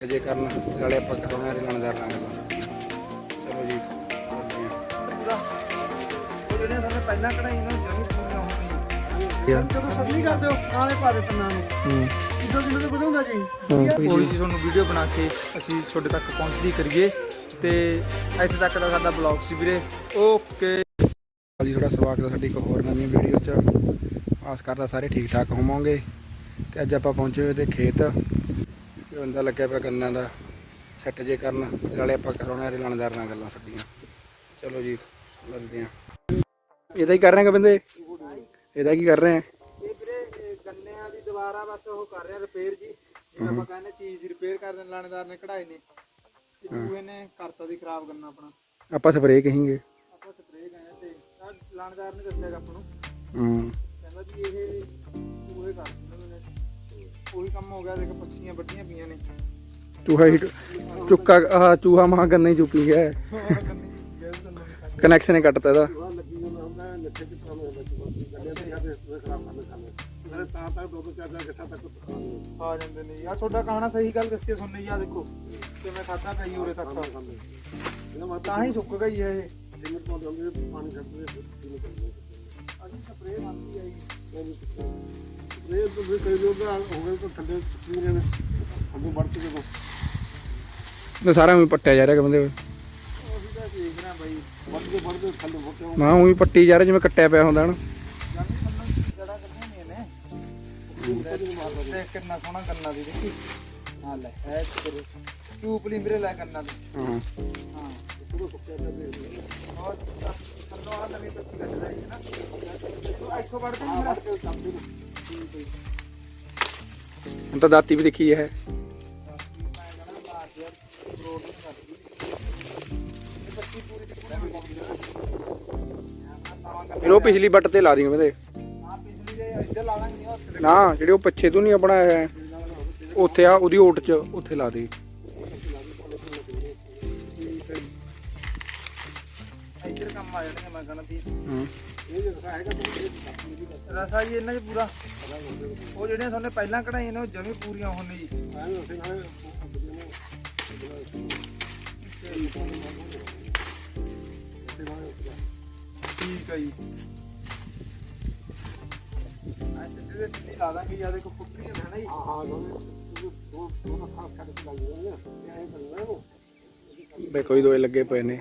ਜੇ ਕਰਨ ਨਾਲੇ ਆਪਾਂ ਕਰਾਉਣਾ ਨਾਲ ਗੱਲਾਂ ਚਲੋ ਜੀ ਸਾਨੂੰ ਪਹਿਲਾਂ ਕਢਾਈ ਨਾ ਜਮੀ ਪੂਰੀਆਂ ਹੋ ਗਈਆਂ ਜਦੋਂ ਸਬਜ਼ੀ ਕਰਦੇ ਹੋ ਨਾਲੇ ਪਾ ਦੇ ਪੰਨਾਂ ਨੂੰ। ਹੂੰ। ਕਿਦੋਂ ਕਿਦੋਂ ਤੋਂ ਵਧਾਉਂਦਾ ਜੀ? ਠੀਕ ਹੈ? ਕੋਈ ਜੀ ਤੁਹਾਨੂੰ ਵੀਡੀਓ ਬਣਾ ਕੇ ਅਸੀਂ ਤੁਹਾਡੇ ਤੱਕ ਪਹੁੰਚਦੀ ਕਰੀਏ। ਤੇ ਇੱਥੇ ਤੱਕ ਦਾ ਸਾਡਾ ਬਲੌਗ ਸੀ ਵੀਰੇ। ਓਕੇ ਜੀ ਤੁਹਾਡਾ ਸਵਾਗਤ ਹੈ ਸਾਡੀ ਇੱਕ ਹੋਰ ਨਵੀਂ ਵੀਡੀਓ 'ਚ। ਆਸ ਕਰਦਾ ਸਾਰੇ ਠੀਕ ਠਾਕ ਹੋਵੋਗੇ। ਤੇ ਅੱਜ ਆਪਾਂ ਪਹੁੰਚੇ ਹੋਏ ਤੇ ਖੇਤ। ਤੇ ਬੰਦਾ ਲੱਗਿਆ ਪਿਆ ਗੰਨਾਂ ਦਾ ਸੈੱਟ ਜੇ ਕਰਨ ਤੇ ਨਾਲੇ ਆਪਾਂ ਕਰਾਉਣਾ ਰਿਲਾਣਦਾਰ ਨਾਲ ਗੱਲਾਂ ਸਾਡੀਆਂ। ਚਲੋ ਜੀ ਮਿਲਦੇ ਹਾਂ। ਇਹਦਾ ਹੀ ਕਰ ਰਹੇ ਹਾਂ ਬੰਦੇ ਇਹਦਾ ਕੀ ਕਰ ਰਹੇ ਹਾਂ ਇਹ ਵੀਰੇ ਗੰਨਿਆਂ ਦੀ ਦੁਬਾਰਾ ਬਸ ਉਹ ਕਰ ਰਹੇ ਰਿਪੇਅਰ ਜੀ। ਜਿਵੇਂ ਆਪਾਂ ਕਹਿੰਦੇ ਚੀਜ਼ ਦੀ ਰਿਪੇਅਰ ਕਰ ਦੇਣ ਲਾਣੇਦਾਰ ਨੇ ਕਢਾਏ ਨੇ। ਤੇ ਦੂਏ ਨੇ ਕਰਤਾ ਦੀ ਖਰਾਬ ਕਰਨਾ ਆਪਣਾ। ਆਪਾਂ ਸਪਰੇਅ ਕਹਾਂਗੇ। ਆਪਾਂ ਸਪਰੇਅ ਗਏ ਤੇ ਲਾਣੇਦਾਰ ਨੇ ਦੱਸਿਆ ਆਪਾਂ ਨੂੰ। ਹੂੰ। ਕਹਿੰਦਾ ਵੀ ਇਹ ਦੂਏ ਕਰ। ਉਹੀ ਕੰਮ ਹੋ ਗਿਆ ਦੇਖ ਪੱਛੀਆਂ ਵੱਡੀਆਂ ਪਈਆਂ ਨੇ। ਚੂਹਾ ਹੀ ਚੁੱਕਾ ਆਹ ਚੂਹਾ ਮਹਾ ਗੰਨੇ ਹੀ ਚੁੱਕੀ ਗਿਆ ਕਨੈਕਸ਼ਨ ਹੀ ਕੱਟਤਾ ਇਹਦਾ। ਆ ਜਾਂਦੇ ਨੇ। ਯਾਰ ਤੁਹਾਡਾ ਕਹਾਣਾ ਸਹੀ ਗੱਲ ਦੱਸੀ ਆ ਤੁਹਾਨੂੰ ਯਾ ਦੇਖੋ। ਕਿਵੇਂ ਖਾਦਾ ਪਈ ਉਰੇ ਤੱਕ। ਤਾਂ ਹੀ ਸੁੱਕ ਗਈ ਹੈ ਇਹ। ਅਸੀਂ ਸਪਰੇਅ ਮੰਨਦੀ ਆਈ ਤੇ ਸਾਰਾ ਵੀ ਪੱਟਿਆ ਜਾ ਰਿਹਾ ਬੰਦੇ ਉਹ ਅਸੀਂ ਤਾਂ ਦੇਖ ਰਹੇ ਹਾਂ ਬਾਈ ਮਾਂ ਉਹੀ ਪੱਟੀ ਜਾ ਰਿਹਾ ਜਿਵੇਂ ਕੱਟਿਆ ਪਿਆ ਹੁੰਦਾ ਹਨ ਜਾਂਦੀ ਜੜਾ ਕੱਢੀਆਂ ਨੇ। ਨੇ ਕਿੰਨਾ ਸੋਹਣਾ ਕੰਨਾ ਦੀ ਦੇਖੀ। ਹਾਂ ਲੈ ਹੈ ਕਰੋ। ਟੂਪਲੀ ਮੇਰੇ ਲੈ ਕੰਨਾ ਦੀ। ਹਾਂ। ਹਾਂ। ਔਰ ਕੰਨੋਂ ਆ ਨਵੀਂ ਪੱਛੀ ਕੱਢ ਰਹੀ ਹੈ ਨਾ। ਇੱਥੋਂ ਵੜ ਕੇ ਮੇਰਾ ਹੁਣ ਤਾਂ ਦਾਤੀ ਵੀ ਦੇਖੀ ਹੈ ਇਹਨੂੰ ਪਿਛਲੀ ਬੱਟ ਤੇ ਲਾ ਦੀ ਬੰਦੇ ਆ ਪਿਛਲੀ ਦੇ ਇੱਧਰ ਲਾ ਦਾਂਗੇ ਨਹੀਂ ਉੱਥੇ ਨਾ ਜਿਹੜੇ ਉਹ ਪਿੱਛੇ ਤੋਂ ਨਹੀਂ ਆਪਣਾ ਹੈ ਉੱਥੇ ਆ ਉਹਦੀ ਓਟ 'ਚ ਉੱਥੇ ਲਾ ਦੇ। ਇੱਧਰ ਕੰਮ ਆ ਜਾਣਗੇ ਮੈਂ ਕਹਿੰਦਾ ਵੀ ਹਾਂ। ਰਸਾ ਜੀ ਇਹਨਾਂ 'ਚ ਪੂਰਾ। ਉਹ ਜਿਹੜੀਆਂ ਤੁਹਾਨੂੰ ਪਹਿਲਾਂ ਕਢਾਈਆਂ ਨੇ ਉਹ ਜਮੀ ਪੂਰੀਆਂ ਹੋਣ ਜੀ। ਠੀਕ ਹੈ ਜੀ। ਆ ਸਿੱਧੇ ਦੇ ਸਿੱਧੀ ਲਾ ਦਾਂਗੇ ਜ਼ਿਆਦਾ ਕੋ ਫੁੱਟਰੀਆਂ ਨੇ ਨਾ ਜੀ। ਬੇ ਕੋਈ ਦੋਏ ਲੱਗੇ ਪਏ ਨੇ।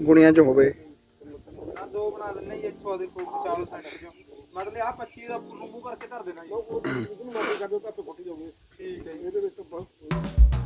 ਗੁਣੀਆਂ 'ਚ ਹੋਵੇ। ਆ ਦੋ ਬਣਾ ਦਿੰਨੇ ਜੀ ਇੱਥੋਂ ਆ ਦੇਖੋ ਚਾਲੋ ਸੈਂਟਰ ਚੋਂ। ਮਤਲਬ ਆ 25 ਦਾ ਨੂੰ ਮੂੰਹ ਕਰਕੇ ਧਰ ਦੇਣਾ ਜੀ। ਠੀਕ ਹੈ ਜੀ। ਵਾਲਾ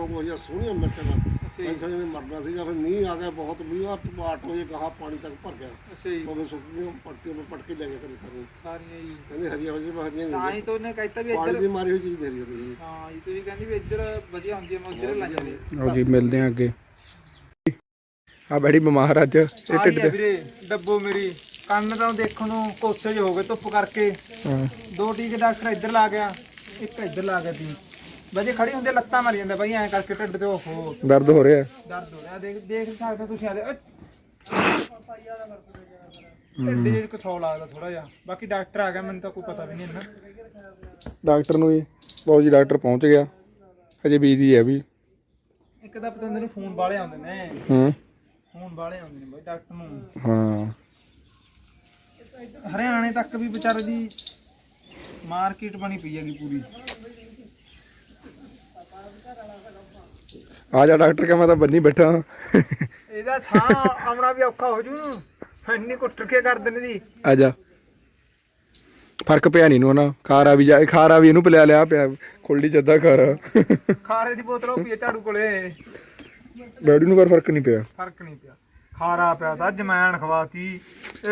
ਵਾਂਗੂ ਹੋਇਆ ਸੋਹਣੀਆਂ ਮਿਰਚਾਂ ਪੈਨਸ਼ਨ ਨੇ ਮਰਨਾ ਸੀਗਾ ਫਿਰ ਮੀਂਹ ਆ ਗਿਆ ਬਹੁਤ ਮੀਂਹ ਆ ਟਮਾਟ ਹੋਏ ਕਹਾ ਪਾਣੀ ਤੱਕ ਭਰ ਗਿਆ। ਅੱਛਾ ਜੀ। ਉਹਨੇ ਸੁੱਕ ਗਈਆਂ ਪੱਟੇ ਨੂੰ ਪੱਟ ਕੇ ਲੈ ਗਏ ਕਰੇ ਸਾਰੇ। ਸਾਰੀਆਂ ਜੀ। ਕਹਿੰਦੇ ਹਰੀਆਂ ਹਰੀਆਂ ਮੈਂ ਹਰੀਆਂ ਤਾਂ ਨਹੀਂ ਹੀ ਤਾਂ ਉਹਨੇ ਕਹਿਤਾ ਵੀ ਪਾਣੀ ਇੱਧਰ ਦੀ ਮਾਰੀ ਹੋਈ ਚੀਜ਼ ਦੇ ਰਹੀ ਤੁਸੀਂ। ਹਾਂ ਜੀ ਤੁਸੀਂ ਕਹਿੰਦੀ ਵੀ ਇੱਧਰ ਵਧੀਆ ਹੁੰਦੀ ਹੈ ਮੈਂ ਉੱਧਰ ਲੈ ਚਲੇ ਲਓ ਜੀ ਮਿਲਦੇ ਆ ਅੱਗੇ। ਆ ਬੈੜੀ ਬਿਮਾਰ ਅੱਜ ਇਹ ਆ ਢਿੱਡ ਰਹੀ ਹੈ ਵੀਰੇ ਡੱਬੋ ਮੇਰੀ। ਕੰਨ ਤਾਂ ਦੇਖਣ ਨੂੰ ਕੋਸੇ ਜਿਹੇ ਹੋ ਗਏ ਧੁੱਪ ਕਰਕੇ। ਹਾਂ। ਦੋ ਟੀਕੇ ਡਾਕਟਰ ਇੱਧਰ ਲਾ ਗਿਆ ਇੱਕ ਇੱਧਰ ਲਾ ਗਿਆ ਤੀ ਵਜੇ ਖੜੀ ਹੁੰਦੇ ਲੱਤਾਂ ਮਾਰੀ ਜਾਂਦੇ ਬਾਈ ਐਂ ਕਰਕੇ ਢਿੱਡ ਤੇ ਓਹੋ। ਦਰਦ ਹੋ ਰਿਹਾ। ਦਰਦ ਹੋ ਰਿਹਾ। ਦੇਖ ਦੇਖ ਸਕਦੇ ਹੋ ਤੁਸੀਂ ਆਦੇ ਢਿੱਡ ਜੇ ਕਸੌ ਲੱਗਦਾ ਥੋੜਾ ਜਿਹਾ। ਬਾਕੀ ਡਾਕਟਰ ਆ ਗਿਆ ਮੈਨੂੰ ਤਾਂ ਕੋਈ ਪਤਾ ਵੀ ਨਹੀਂ ਇੰਨਾ। ਡਾਕਟਰ ਨੂੰ ਜੀ ਲਓ ਜੀ ਡਾਕਟਰ ਪਹੁੰਚ ਗਿਆ। ਅਜੇ ਬੀਜੀ ਹੈ ਵੀ। ਇੱਕ ਤਾਂ ਪਤੰਦਰ ਨੂੰ ਫੋਨ ਵਾਲੇ ਆਉਂਦੇ ਨੇ। ਹੂੰ। ਫੋਨ ਵਾਲੇ ਆਉਂਦੇ ਨੇ ਬਾਈ ਡਾਕਟਰ ਨੂੰ। ਹਾਂ। ਹਰਿਆਣੇ ਤੱਕ ਵੀ ਵਿਚਾਰੇ ਦੀ ਮਾਰਕੀਟ ਬਣੀ ਪਈ ਹੈਗੀ ਪੂਰੀ। ਆ ਜਾ ਡਾਕਟਰ ਕਹ ਮੈਂ ਤਾਂ ਬੰਨੀ ਬੈਠਾ। ਇਹਦਾ ਸਾਹ ਆਉਣਾ ਵੀ ਔਖਾ ਹੋ ਜੂ। ਇੰਨੀ ਕੁੱਟ ਕੇ ਕਰ ਦਿੰਦੇ। ਦੀ ਆ ਜਾ। ਫ਼ਰਕ ਪਿਆ ਨਹੀਂ ਨੂੰ ਨਾ ਖਾਰਾ ਵੀ ਜਾ ਖਾਰਾ ਵੀ ਇਹਨੂੰ ਪਿਲਾ ਲਿਆ ਪਿਆ। ਖੁੱਲਦੀ ਜੱਦਾ ਖਾਰਾ। ਖਾਰੇ ਦੀ ਬੋਤਲ ਉਹ ਪੀਏ ਝਾੜੂ ਕੋਲੇ। ਡੈਡੀ ਨੂੰ ਪਰ ਫ਼ਰਕ ਨਹੀਂ ਪਿਆ। ਫ਼ਰਕ ਨਹੀਂ ਪਿਆ। ਖਾਰਾ ਪਿਆ ਤਾਂ ਜਮੈਣ ਖਵਾਤੀ।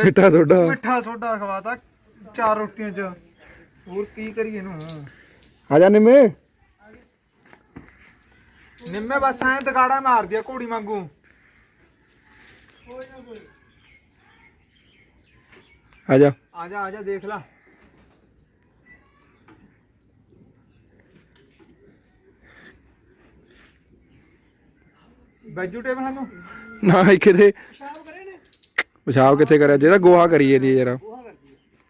ਮਿੱਠਾ ਤੁਹਾਡਾ ਮਿੱਠਾ ਸੋਡਾ ਖਵਾਤਾ ਚਾਰ ਰੋਟੀਆਂ ਚ। ਹੋਰ ਕੀ ਕਰੀਏ ਇਹਨੂੰ? ਆ ਜਾ ਨਿੰਮੇ। ਨਿੰਮੇ ਬਸ ਐਂ ਤਗਾੜਾ ਮਾਰਦੀ ਆ ਘੋੜੀ ਵਾਂਗੂ। ਆ ਜਾ ਆ ਜਾ ਆ ਜਾ ਦੇਖ ਲੈ। ਬੈਜੂ ਟੇਬਲ ਸਾਨੂੰ? ਨਾ ਇਹ ਕਿਤੇ। ਪਿਸ਼ਾਬ ਕਿੱਥੇ ਕਰਿਆ? ਜਿਹੜਾ ਗੋਹਾ ਕਰੀਏ ਦੀ ਯਾਰ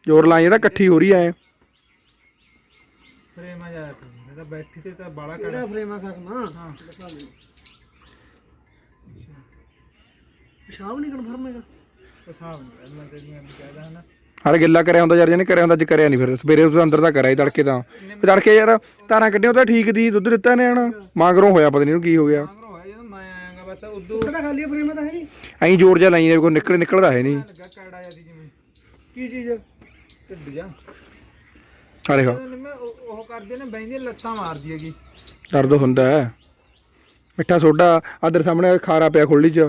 ਜ਼ੋਰ। ਲਾਈ ਇਹਦਾ ਇਕੱਠੀ ਹੋ ਰਹੀ ਐ ਫਰੇਮ ਆ ਜਾ ਇਹ ਤਾਂ ਬੈਠੀ ਤੇ ਤਾਂ ਬਾਲਾ ਕਰ ਕਿਹੜਾ ਫਰੇਮ ਆ ਖਸਮਾ? ਹਾਂ। ਪਿਸ਼ਾਬ ਨਹੀਂ ਕਨਫਰਮ ਹੈਗਾ? ਪਸਾਬ ਮੈਂ ਤੇ ਮੈਂ ਕਹਿਦਾ ਹਨਾ ਹਰ ਗਿੱਲਾ ਕਰਿਆ ਹੁੰਦਾ ਯਾਰ ਜਿਹਨੇ ਕਰਿਆ ਹੁੰਦਾ ਅੱਜ ਕਰਿਆ ਨਹੀਂ ਫਿਰ। ਸਵੇਰੇ ਉਸ ਅੰਦਰ ਤਾਂ ਕਰਿਆ ਸੀ ਤੜਕੇ ਤਾਂ ਫਿਰ ਤੜਕੇ ਯਾਰ ਤਾਰਾਂ ਕੱਢਿਓ ਤਾਂ ਠੀਕ ਦੀ ਦੁੱਧ ਦਿੱਤਾ ਨੇ ਹਣ। ਮਾਗਰੋਂ ਹੋਇਆ ਪਤਾ ਨਹੀਂ ਇਹਨੂੰ ਕੀ ਹੋ ਗਿਆ। ਮੰਗਰੋ ਹੋਇਆ ਜਦੋਂ ਮੈਂ ਆਇਆਗਾ ਬਸ ਉਦੋਂ ਕਿਹੜਾ ਖਾਲੀ ਫਰੇਮ ਤਾਂ ਹੈ ਨਹੀਂ। ਐਂ ਜ਼ੋਰ ਜਿਹਾ ਲਾਈ ਕੋਈ ਨਿਕਲ ਨਿਕਲਦਾ ਹੈ ਨਹੀਂ। ਲੱਗਾ ਕੜਾ ਜਾਂਦੀ ਜਿਵੇਂ। ਕੀ ਚੀਜ਼? ਢਿੱਡ ਜਾ ਜਦੋਂ ਨਿੰਮੇ ਉਹ ਉਹ ਕਰਦੇ ਨੇ ਬੈਂਦੀ ਲੱਤਾਂ ਮਾਰਦੀ ਹੈਗੀ। ਦਰਦ ਹੁੰਦਾ ਹੈ। ਮਿੱਠਾ ਸੋਡਾ ਆਦਰ ਸਾਹਮਣੇ ਖਾਰਾ ਪਿਆ ਖੁੱਲੀ ਚ।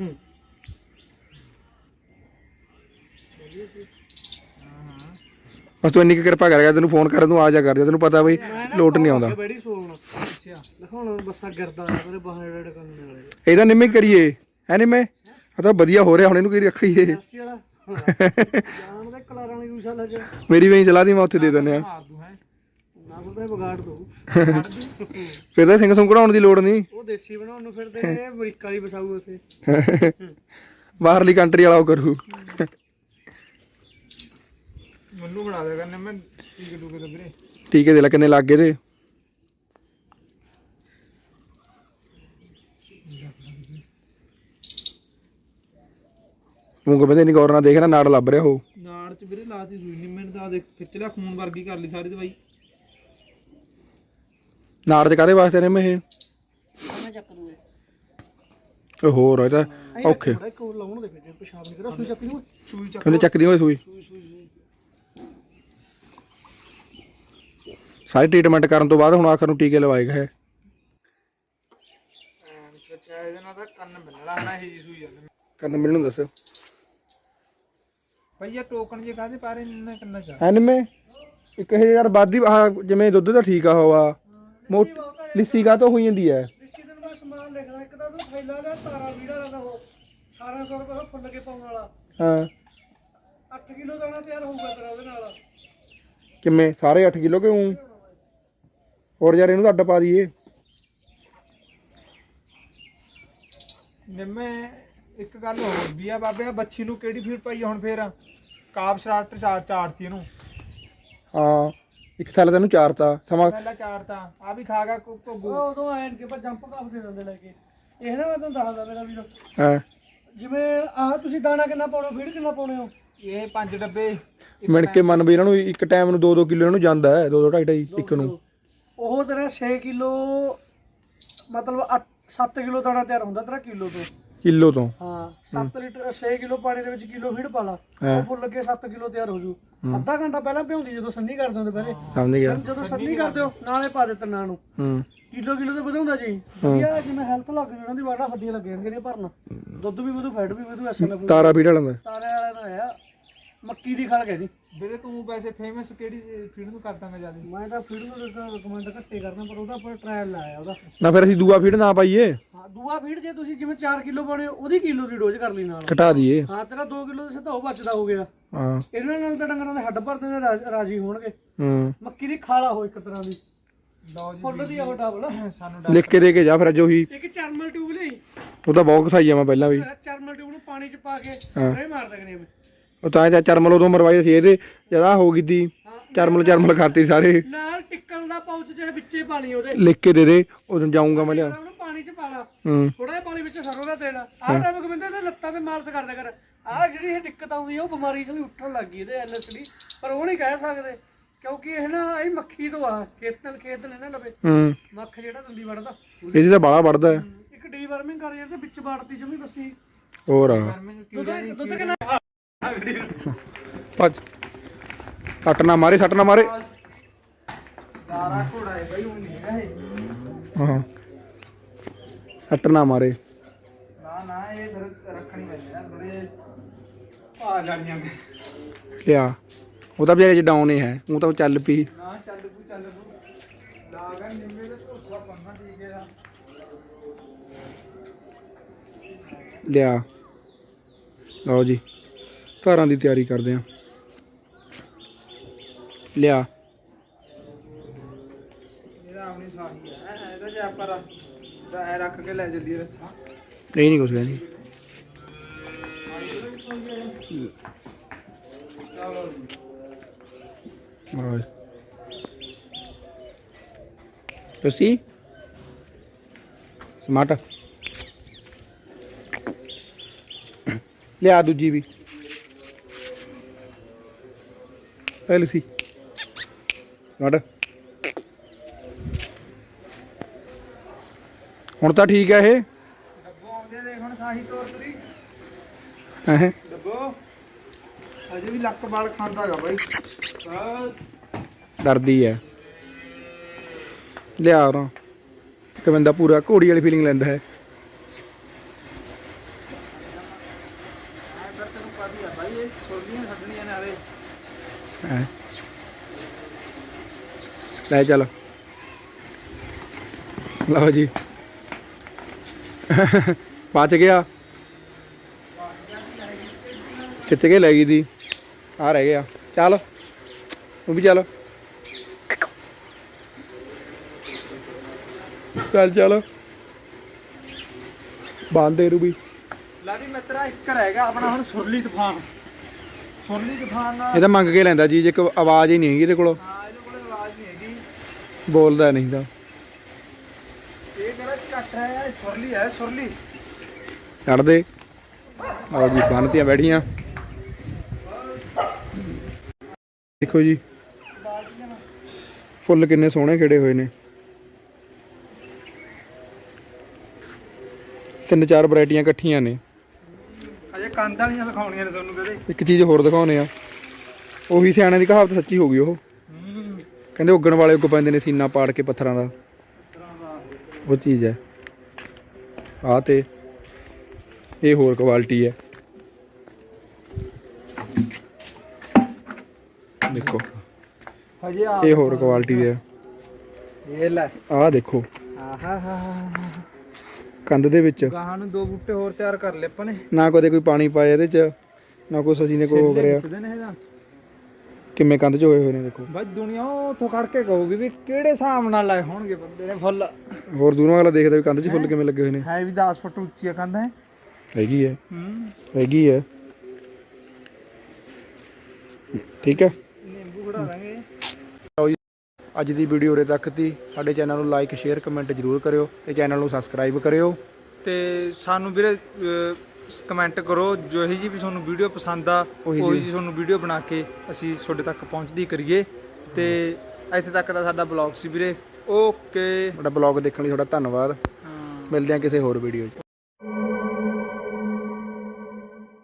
ਹੂੰ ਬਸ ਤੂੰ ਇੰਨੀ ਕੁ ਕਿਰਪਾ ਕਰ ਗਿਆ ਤੈਨੂੰ ਫੋਨ ਕਰ ਤੂੰ ਆ ਜਾ ਕਰ ਜਾ ਤੈਨੂੰ ਪਤਾ ਬਈ ਲੋਟ ਨਹੀਂ ਆਉਂਦਾ। ਬੈੜੀ ਸੋਲਣਾ ਅੱਛਾ ਦਿਖਾਉਣਾ ਬੱਸਾ ਗਿਰਦਾ ਤੇਰੇ ਬਾਹਰ ਡੇਡ ਕਰਨ ਵਾਲੇ ਇਹਦਾ ਨਿੰਮੇ ਕਰੀਏ। ਹੈ ਨਿੰਮੇ? ਆ ਤਾਂ ਵਧੀਆ ਹੋ ਰਿਹਾ ਹੁਣ ਇਹਨੂੰ ਕੀ ਰੱਖੀਏ? ਵਾਲਾ। ਜਾਨ ਦੇ ਕਲਾਰਾਂ ਵਾਲੀ ਗੁਸ਼ਾਲਾ ਚ। ਮੇਰੀ ਵੀ ਚਲਾ ਦੀ ਮੈਂ ਉੱਥੇ ਦੇ ਦਿੰਦੇ ਆ ਮਾਰ ਦੂੰ ਹੈ। ਨਾ ਫਿਰ ਤਾਂ ਇਹ ਵਿਗਾੜ ਦੋ ਫਿਰ ਤਾਂ ਸਿੰਘ ਸੁੰਘ ਕਢਾਉਣ ਦੀ ਲੋੜ ਨਹੀਂ। ਉਹ ਦੇਸੀ ਬਣਾਉਣ ਨੂੰ ਫਿਰਦੇ ਨੇ ਇਹ ਅਮਰੀਕਾ ਵਾਲੀ ਵਸਾਊ ਉੱਥੇ। ਬਾਹਰਲੀ ਕੰਟਰੀ ਵਾਲਾ ਉਹ ਕਰੂ। ਮੈਨੂੰ ਬਣਾ ਦੇ ਕਰਨੇ ਮੈਂ। ਟੀਕੇ ਟੂਕੇ ਤਾਂ ਵੀਰੇ। ਠੀਕ ਹੈ ਦੇ ਲੱਗ ਗਏ ਤੇ। ਤੂੰ ਕਹਿੰਦੇ ਨਹੀਂ ਗੌਰ ਨਾਲ ਦੇਖਣਾ ਨਾੜ ਲੱਭ ਰਿਹਾ ਉਹ। ਨਾੜ ਚ ਵੀਰੇ ਲਾਤੀ ਸੂਈ ਨਹੀਂ ਮੈਨੂੰ ਤਾਂ ਦੇਖ ਖਿੱਚ ਲਿਆ ਖੂਨ ਵਰਗੀ ਕਰ ਲਈ ਸਾਰੀ ਦਵਾਈ। ਨਾੜ ਚ ਕਾਦੇ ਵਾਸਤੇ ਨੇ ਮੈਂ ਇਹ? ਮੈਂ ਚੱਕ ਦੂਏ ਇਹ ਹੋਰ ਇਹ ਤਾਂ ਔਖੇ। ਥੋੜਾ ਇੱਕ ਹੋਰ ਲਾਉਣ ਦੇ ਫਿਰ ਪਿਸ਼ਾਬ ਨਹੀਂ ਕਰਾ ਸੂਈ ਚੱਕ ਲਈ ਓਏ। ਸੂਈ ਚੱਕ ਕਹਿੰਦੇ ਚੱਕਦੀ ਹੋਏ ਸੂਈ। ਸੂਈ ਸੂਈ ਸੂਈ। ਸਾਰੀ ਟ੍ਰੀਟਮੈਂਟ ਕਰਨ ਤੋਂ ਬਾਅਦ ਹੁਣ ਆਖਰ ਨੂੰ ਟੀਕੇ ਲਵਾਏ ਗਏ ਚਾਚਾ ਇਹਦੇ ਨਾਲ ਤਾਂ ਕੰਨ ਬੰਨਣਾ ਹਨਾ ਇਹ ਜੀ ਸੂਈ ਜਾਂਦੇ ਕੰਨ ਮੈਨੂੰ ਦੱਸ। ਭਾਈ ਇਹ ਟੋਕਨ ਜੇ ਕਾਹਦੇ ਪਾਰੇ ਨੇ ਕੰਨਾਂ ਚ ਐਨ ਮੈਂ ਇੱਕ ਇਹ ਯਾਰ ਬਾਦੀ ਜਿਵੇਂ ਦੁੱਧ ਦਾ ਠੀਕ ਆ ਹਵਾ ਮੋਟ ਲਿੱਸੀ ਕਾ ਤੋਂ ਹੋਈ ਜਾਂਦੀ ਹੈ ਇਸੇ ਦਿਨ ਦਾ ਸਮਾਨ ਲਿਖਦਾ ਇੱਕ ਤਾਂ ਤੂੰ ਥੈਲਾ ਦਾ ਤਾਰਾ ਵੀੜਾ ਵਾਲਾ ਦਾ ਉਹ। 1800 ਰੁਪਏ ਫੁੱਲ ਕੇ ਪਾਉਣ ਵਾਲਾ। ਹਾਂ। 8 ਕਿਲੋ ਦਾਣਾ ਤਿਆਰ ਹੋਊਗਾ ਤੇਰਾ ਉਹਦੇ ਨਾਲ। ਕਿਵੇਂ? ਸਾਰੇ 8 ਕਿਲੋ ਕਿਉਂ? ਹੋਰ ਯਾਰ ਇਹਨੂੰ ਤਾਂ ਅੱਡ ਪਾ ਦਈਏ। ਨਿੰਮੇ ਇੱਕ ਗੱਲ ਹੋਰ ਵੀ ਆ ਬਾਬੇ ਆ ਬੱਚੀ ਨੂੰ ਕਿਹੜੀ ਫੀਡ ਪਾਈ ਆ ਹੁਣ ਫੇਰ? ਕਾਬ ਸਟਾਰਟਰ ਚਾਰ ਚਾੜਤੀ ਇਹਨੂੰ। ਹਾਂ ਇੱਕ ਸਾਲ ਤੈਨੂੰ ਚਾਰਤਾ ਸਮਾਂ ਪਹਿਲਾਂ ਚਾੜਤਾ ਆ ਵੀ ਖਾ ਗਿਆ ਕੋ ਉਹ ਉਦੋਂ ਐਨ ਕੇ ਪਰ ਜੰਪ ਕਾਫ ਦੇ ਦਿੰਦੇ ਲੈ ਕੇ। ਇਹ ਨਾ ਮੈਂ ਤੁਹਾਨੂੰ ਦੱਸਦਾ ਮੇਰਾ ਵੀਰ। ਹਾਂ? ਜਿਵੇਂ ਆਹ ਤੁਸੀਂ ਦਾਣਾ ਕਿੰਨਾ ਪਾਉਣੇ ਫੀਡ ਕਿੰਨਾ ਪਾਉਣੇ ਹੋ? ਇਹ ਪੰਜ ਡੱਬੇ ਮਿਣ ਕੇ ਮੰਨ ਵੀ ਇਹਨਾਂ ਨੂੰ ਇੱਕ ਟਾਈਮ ਨੂੰ 2-2 ਕਿਲੋ ਇਹਨੂੰ ਜਾਂਦਾ ਹੈ 2-2 2.5 ਇੱਕ ਨੂੰ। ਉਹ ਤੇਰਾ 6 ਕਿਲੋ ਮਤਲਬ 7 ਕਿਲੋ ਦਾਣਾ ਤਿਆਰ ਹੁੰਦਾ ਤੇਰਾ ਕਿਲੋ ਤੋਂ। ਕਿਲੋ ਤੋਂ। ਹਾਂ 7 ਲੀਟਰ 6 ਕਿਲੋ ਪਾਣੀ ਦੇ ਵਿੱਚ ਕਿਲੋ ਫੀਡ ਪਾ ਲਾ। ਹਾਂ। ਉਹ ਫੁੱਲ ਕੇ 7 ਕਿਲੋ ਤਿਆਰ ਹੋ ਜੂ। ਅੱਧਾ ਘੰਟਾ ਪਹਿਲਾਂ ਭਿਉਂਦੀ ਜਦੋਂ ਸੰਨੀ ਕਰਦੇ ਹੁੰਦੇ ਪਹਿਲੇ। ਸਮਝ ਗਿਆ ਜਦੋਂ ਸੰਨੀ ਕਰਦੇ ਹੋ ਨਾਲੇ ਪਾ ਦੇ ਤੰਨਾਂ ਨੂੰ ਹੂੰ। ਕਿਲੋ ਕਿਲੋ ਤੇ ਵਧਾਉਂਦਾ ਜੀ। ਵਧੀਆ ਜਿਵੇਂ ਹੈਲਥ ਲੱਗ ਜਾਣਾ ਦੀ ਵਾੜਾ ਹੱਡੀਆਂ ਲੱਗ ਜਾਣਗੀਆਂ ਨੇ ਭਰਨ। ਦੁੱਧ ਵੀ ਵਧੂ ਫੈਟ ਵੀ ਵਧੂ ਐਸਐਨ ਤਾਰਾ ਫੀਡ ਵਾਲਾ ਤਾਰੇ ਵਾਲੇ ਦਾ ਆਇਆ ਮੱਕੀ ਦੀ ਖਲ ਕਹਿੰਦੀ ਵੀਰੇ ਤੂੰ ਵੈਸੇ ਫੇਮਸ ਕਿਹੜੀ ਫੀਡ ਨੂੰ ਕਰਦਾਂਗਾ ਜ਼ਿਆਦਾ? ਮੈਂ ਤਾਂ ਫੀਡ ਨੂੰ ਰეკਮੈਂਡ ਘੱਟੇ ਕਰਦਾ ਪਰ ਉਹਦਾ ਪਰ ਟ੍ਰਾਇਲ ਲਾਇਆ ਉਹਦਾ। ਨਾ ਫਿਰ ਅਸੀਂ ਦੂਆ ਫੀਡ ਨਾ ਪਾਈਏ। ਹਾਂ ਦੂਆ ਫੀਡ ਜੇ ਤੁਸੀਂ ਜਿਵੇਂ 4 ਕਿਲੋ ਪਾਉਣੇ ਹੋ, ਉਹਦੀ ਕਿਲੋ ਦੀ ਡੋਜ਼ ਕਰ ਲਈ ਨਾਲ। ਘਟਾ ਦਈਏ। ਹਾਂ ਤੇਰਾ 2 ਕਿਲੋ ਦੇ ਸਿੱਧਾ ਉਹ ਬਚਦਾ ਹੋ ਗਿਆ। ਹਾਂ। ਇਹਨਾਂ ਨਾਲ ਤਾਂ ਡੰਗਰਾਂ ਦੇ ਹੱਡ ਭਰਦੇ ਨੇ ਰਾਜ- ਰਾਜੀ ਹੋਣਗੇ। ਹੂੰ। ਮੱਕੀ ਦੀ ਖਾਲਾ ਹੋ ਇੱਕ ਤਰ੍ਹਾਂ ਦੀ। ਲਓ ਜੀ ਫੁੱਲ ਦੀ ਉਹ ਡਬਲ ਸਾਨੂੰ ਲਿਖ ਕੇ ਦੇ ਕੇ ਜਾ ਫਿਰ ਅੱਜ ਉਹੀ। ਇੱਕ ਚਰਮਲ ਟਿਊਬ ਲਈ। ਉਹ ਤਾਂ ਬਹੁਤ ਖਾਈ ਆ ਮੈਂ ਪਹਿਲਾਂ ਵੀ। ਚਰਮਲ ਟਿਊਬ ਨੂੰ ਪਾਣੀ ਚ ਪਾ ਕੇ ਸਪਰੇ ਮਾਰ ਦਗਨੇ ਮੈਂ ਉਹ ਤਾਂ ਇਹ ਚਰਮਲ ਉਦੋਂ ਮਰਵਾਈ ਸੀ ਇਹਦੇ ਜਦਾ ਹੋ ਗਈ ਤੀ ਚਰਮਲ ਚਰਮਲ ਖਾਤੀ ਸਾਰੇ। ਨਾਲ ਟਿੱਕਣ ਦਾ ਪਾਉਚ ਚਾਹੇ ਵਿੱਚੇ ਪਾ ਲਈ ਉਹਦੇ। ਲਿਖ ਕੇ ਦੇ ਦੇ ਉਦੋਂ ਜਾਊਂਗਾ ਮੈਂ ਲਿਆ। ਉਹਨੂੰ ਪਾਣੀ ਚ ਪਾ ਲਾ ਹੂੰ। ਥੋੜਾ ਜਿਹਾ ਪਾਣੀ ਵਿੱਚ ਸਰੋਂ ਦਾ ਤੇਲ ਆਹ ਟਾਈਮ ਗਵਿੰਦਰ ਤੇ ਲੱਤਾਂ ਤੇ ਮਾਲਸ਼ ਕਰਦਾ ਕਰ। ਆਹ ਜਿਹੜੀ ਇਹ ਦਿੱਕਤ ਆਉਂਦੀ ਆ ਉਹ ਬਿਮਾਰੀ ਚਲੀ ਉੱਠਣ ਲੱਗ ਗਈ ਇਹਦੇ ਐਲਐਸਡੀ। ਪਰ ਉਹ ਨਹੀਂ ਕਹਿ ਸਕਦੇ ਕਿਉਂਕਿ ਇਹ ਨਾ ਇਹ ਮੱਖੀ ਤੋਂ ਆ। ਖੇਤਨ ਖੇਤ ਨੇ ਨਾ ਲਵੇ। ਹੂੰ। ਮੱਖ ਜਿਹੜਾ ਦੰਦੀ ਵੜਦਾ। ਇਹਦੀ ਤਾਂ ਬਾਲਾ ਵੜਦਾ ਹੈ। ਇੱਕ ਡੀਵਰਮਿੰਗ ਕਰ ਜਾਂਦੇ ਵਿੱਚ ਬਾੜਤੀ ਜਮੀ ਬੱਸੀ ਹੋਰ ਆ। ਦੁੱਧ ਦੁੱਧ ਕਿੰਨਾ? ਭੱਜ। ਸੱਟ ਨਾ ਮਾਰੇ ਸੱਟ ਨਾ ਮਾਰੇ। ਹੈ ਬਈ ਉਹ ਨਹੀਂ ਹੈਗਾ ਇਹ ਹਾਂ ਸੱਟ ਨਾ ਮਾਰੇ। ਨਾ ਨਾ ਇਹ ਫਿਰ ਰੱਖਣੀ ਪੈਂਦੀ ਨਾ ਥੋੜੇ ਆ ਲੜੀਆਂ ਦੇ ਲਿਆ। ਉਹ ਤਾਂ ਵਿਚਾਰੇ ਚ ਡਾਊਨ ਹੀ ਹੈ। ਉਹ ਤਾਂ ਚੱਲ ਪਈ। ਨਾ ਚੱਲ ਪੂ ਚੱਲ ਪੂ ਲਾਗਾ ਨਿੰਮੇ ਦੇ ਭੁੱਸਾ ਪੰਨਾ ਠੀਕ ਹੈ। ਲਿਆ। ਲਓ ਜੀ ਧਾਰਾਂ ਦੀ ਤਿਆਰੀ ਕਰਦੇ ਆ ਲਿਆ। ਇਹਦਾ ਆਪਣੀ ਸਾਹੀ ਹੈ ਇਹਦਾ ਜੇ ਆਪਾਂ ਤਾਂ ਐ ਰੱਖ ਕੇ ਲੈ ਚੱਲੀਏ ਰਸਾ। ਇਹ ਨਹੀਂ ਕੁਛ ਕਹਿੰਦੀ ਚਲੋ ਤੁਸੀਂ? ਸਮਾਰਟ। ਲਿਆ ਦੂਜੀ ਵੀ। ਐ ਲਸੀ। ਹੁਣ ਤਾਂ ਠੀਕ ਹੈ ਇਹ। ਡੱਬੋ ਆਉਂਦੇ ਦੇਖ ਹੁਣ ਸਾਹੀ ਤੋਰ ਤਰੀ ਹੈ? ਡੱਬੋ। ਅਜੇ ਵੀ ਲੱਕ ਬਾਲ ਖਾਂਦਾਗਾ ਬਾਈ। ਆ ਡਰਦੀ ਹੈ। ਲਿਆ ਉਹਨਾਂ ਇੱਕ ਬੰਦਾ ਪੂਰਾ ਘੋੜੀ ਵਾਲੀ ਫੀਲਿੰਗ ਲੈਂਦਾ ਬਾਈ ਹੈਂ। ਲੈ ਚੱਲ। ਲਓ ਜੀ। ਪਹੁੰਚ ਗਿਆ। ਕਿੱਥੇ ਗਏ ਲੈ ਗਈ ਦੀ। ਆ ਰਹਿ ਗਿਆ। ਚੱਲ। ਤੂੰ ਵੀ ਚੱਲ। ਚੱਲ ਚੱਲ। ਬਾਂਦੇ ਰੂ ਵੀ ਲਾਡੀ ਮਿੱਤਰਾ ਇੱਕ ਰਹਿ ਗਿਆ ਆਪਣਾ ਹੁਣ ਸੁਰਲੀ ਤੂਫਾਨ। ਸੁਰਲੀ ਤੂਫਾਨ ਇਹ ਤਾਂ ਮੰਗ ਕੇ ਲੈਂਦਾ ਜੀ ਜੇ ਇੱਕ ਆਵਾਜ਼ ਹੀ ਨਹੀਂ ਹੈਗੀ ਇਹਦੇ ਕੋਲ। ਹਾਂ ਇਹਦੇ ਕੋਲ ਆਵਾਜ਼ ਨਹੀਂ ਹੈਗੀ। ਬੋਲਦਾ ਨਹੀਂ ਤਾਂ। ਕਿਹੜਾ ਝੱਟ ਹੈ ਇਹ ਸੁਰਲੀ ਹੈ ਸੁਰਲੀ। ਛੱਡ ਦੇ ਆਓ ਜੀ ਬੰਨਤੀਆਂ ਬੈਠੀਆਂ। ਦੇਖੋ ਜੀ ਫੁੱਲ ਕਿੰਨੇ ਸੋਹਣੇ ਖਿੜੇ ਹੋਏ ਨੇ। ਤਿੰਨ ਚਾਰ ਵੈਰਾਈਟੀਆਂ ਇਕੱਠੀਆਂ ਨੇ। ਅਜੇ ਕੰਧ ਵਾਲੀਆਂ ਦਿਖਾਉਣੀਆਂ ਨੇ ਤੁਹਾਨੂੰ ਕਦੇ। ਇੱਕ ਚੀਜ਼ ਹੋਰ ਦਿਖਾਉਨੇ ਆ ਉਹੀ ਸਿਆਣਿਆਂ ਦੀ ਕਹਾਵਤ ਸੱਚੀ ਹੋ ਗਈ ਉਹ। ਕਹਿੰਦੇ ਉੱਗਣ ਵਾਲੇ ਉੱਗ ਪੈਂਦੇ ਨੇ ਸੀਨਾ ਪਾੜ ਕੇ ਪੱਥਰਾਂ ਦਾ। ਉਹ ਚੀਜ਼ ਹੈ। ਆ ਤੇ ਇਹ ਹੋਰ ਕੁਆਲਿਟੀ ਹੈ। ਦੇਖੋ। ਹਜੇ ਆ ਇਹ ਹੋਰ ਕੁਆਲਿਟੀ ਹੈ। ਇਹ ਲੈ। ਆਹ ਦੇਖੋ। ਆਹਾ ਹਾ ਕੰਧ ਦੇ ਵਿੱਚ। ਗਾਹਾਂ ਨੂੰ ਦੋ ਬੂਟੇ ਹੋਰ ਤਿਆਰ ਕਰ ਲਏ ਆਪਾਂ ਨੇ। ਨਾ ਕਦੇ ਕੋਈ ਪਾਣੀ ਪਾਇਆ ਇਹਦੇ ਚ ਨਾ ਕੁਛ ਅਸੀਂ ਨੇ ਕੋਈ ਉਹ ਕਰਿਆ ਕਿਤੇ ਨੇ ਇਹਦਾ। ਕਿਵੇਂ ਕੰਧ ਚ ਹੋਏ ਹੋਏ ਨੇ ਦੇਖੋ। ਬਸ ਦੁਨੀਆ ਉਥੋਂ ਖੜ ਕੇ ਕਹੂਗੀ ਵੀ ਕਿਹੜੇ ਹਿਸਾਬ ਨਾਲ ਲਾਏ ਹੋਣਗੇ ਬੰਦੇ ਨੇ ਫੁੱਲ। ਹੋਰ ਦੂਰੋਂ ਵਾਲਾ ਦੇਖਦਾ ਵੀ ਕੰਧ 'ਚ ਫੁੱਲ ਕਿਵੇਂ ਲੱਗੇ ਹੋਏ ਨੇ। ਹੈ ਵੀ 10 ਫੁੱਟ ਉੱਚੀ ਆ ਕੰਧ ਹੈ। ਹੈਗੀ ਹੈ। ਹੂੰ। ਹੈਗੀ ਹੈ। ਠੀਕ ਹੈ। ਨਿੰਬੂ ਖੜਾ ਦਾਂਗੇ। ਅੱਜ ਦੀ ਵੀਡੀਓ ਉਰੇ ਤੱਕ ਤੀ। ਸਾਡੇ ਚੈਨਲ ਨੂੰ ਲਾਈਕ ਸ਼ੇਅਰ ਕਮੈਂਟ ਜ਼ਰੂਰ ਕਰਿਓ ਤੇ ਚੈਨਲ ਨੂੰ ਸਬਸਕ੍ਰਾਈਬ ਕਰਿਓ। ਤੇ ਸਾਨੂੰ ਵੀਰੇ ਕਮੈਂਟ ਕਰੋ ਜੋ ਇਹੀ ਜੀ ਵੀ ਤੁਹਾਨੂੰ ਵੀਡੀਓ ਪਸੰਦ ਆ ਉਹੀ। ਜੀ ਤੁਹਾਨੂੰ ਵੀਡੀਓ ਬਣਾ ਕੇ ਅਸੀਂ ਤੁਹਾਡੇ ਤੱਕ ਪਹੁੰਚਦੀ ਕਰੀਏ। ਤੇ ਇੱਥੇ ਤੱਕ ਦਾ ਸਾਡਾ ਬਲੌਗ ਸੀ ਵੀਰੇ। ਓਕੇ। ਤੁਹਾਡਾ ਬਲੌਗ ਦੇਖਣ ਲਈ ਤੁਹਾਡਾ ਧੰਨਵਾਦ। ਮਿਲਦੇ ਹਾਂ ਕਿਸੇ ਹੋਰ ਵੀਡੀਓ 'ਚ।